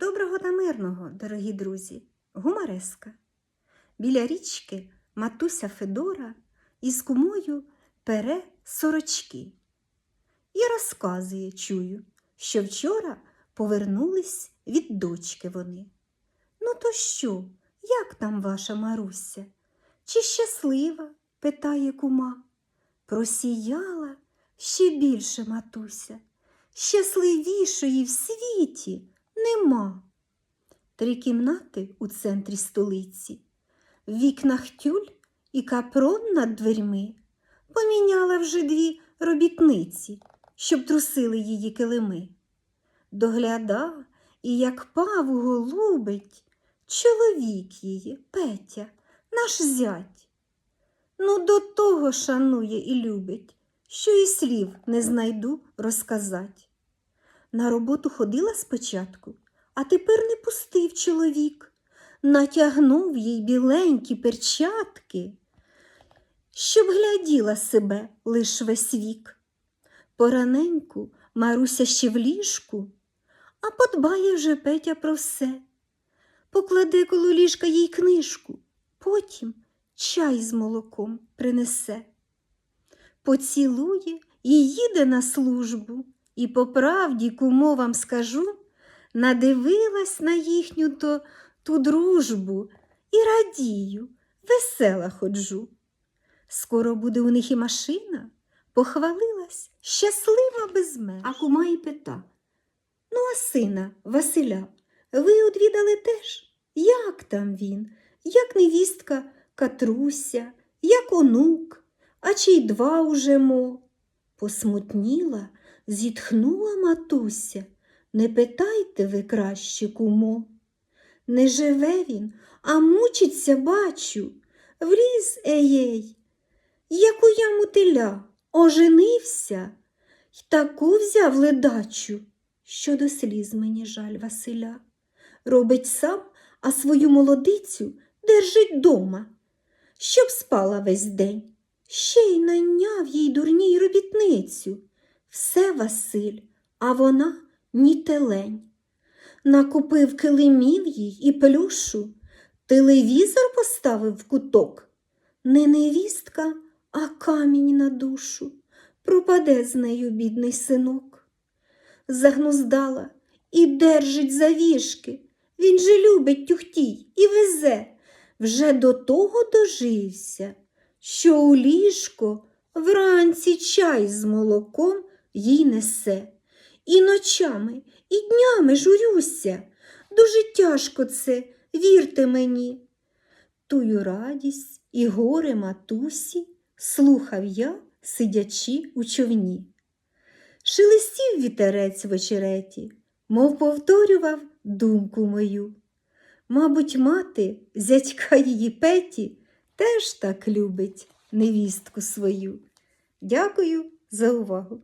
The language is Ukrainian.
Доброго та мирного, дорогі друзі, гумареска. Біля річки матуся Федора із кумою пере сорочки. І розказує, чую, що вчора повернулись від дочки вони. Ну, то що, як там ваша Маруся? Чи щаслива? питає кума. Просіяла ще більше матуся. Щасливішої в світі нема. Три кімнати у центрі столиці, в вікнах тюль і капрон над дверьми. Поміняла вже дві робітниці, щоб трусили її килими. Догляда і, як паву голубить, чоловік її, Петя, наш зять. Ну, до того шанує і любить, що і слів не знайду розказать. На роботу ходила спочатку, а тепер не пустив чоловік, натягнув їй біленькі перчатки, щоб гляділа себе лиш весь вік. Пораненьку Маруся ще в ліжку, а подбає вже Петя про все. Покладе коло ліжка їй книжку, потім чай з молоком принесе. Поцілує і їде на службу, і по правді, кумо вам скажу, надивилась на їхню то ту дружбу і радію, весела ходжу. Скоро буде у них і машина, похвалилась, щаслива без меж. А кума і пита. Ну, а сина, Василя, ви одвідали теж? Як там він? Як невістка Катруся, як онук, а чи й два уже мо? Посмутніла, зітхнула матуся. Не питайте ви краще, кумо. Не живе він, а мучиться, бачу, вліз еєй, як у яму теля, оженився й таку взяв ледачу, що до сліз мені жаль Василя. Робить сам, а свою молодицю держить дома, щоб спала весь день. Ще й найняв їй дурній робітницю. Все Василь, а вона ні телень. Накупив килимів їй і плюшу, телевізор поставив в куток. Не невістка, а камінь на душу. Пропаде з нею бідний синок. Загнуздала і держить за вішки. Він же любить тюхтій і везе. Вже до того дожився, що у ліжко вранці чай з молоком їй несе. І ночами, і днями журюся. Дуже тяжко це, вірте мені. Тую радість і горе матусі слухав я, сидячи у човні. Шелестів вітерець в очереті, мов повторював думку мою. Мабуть, мати, зятька її Петі, теж так любить невістку свою. Дякую за увагу.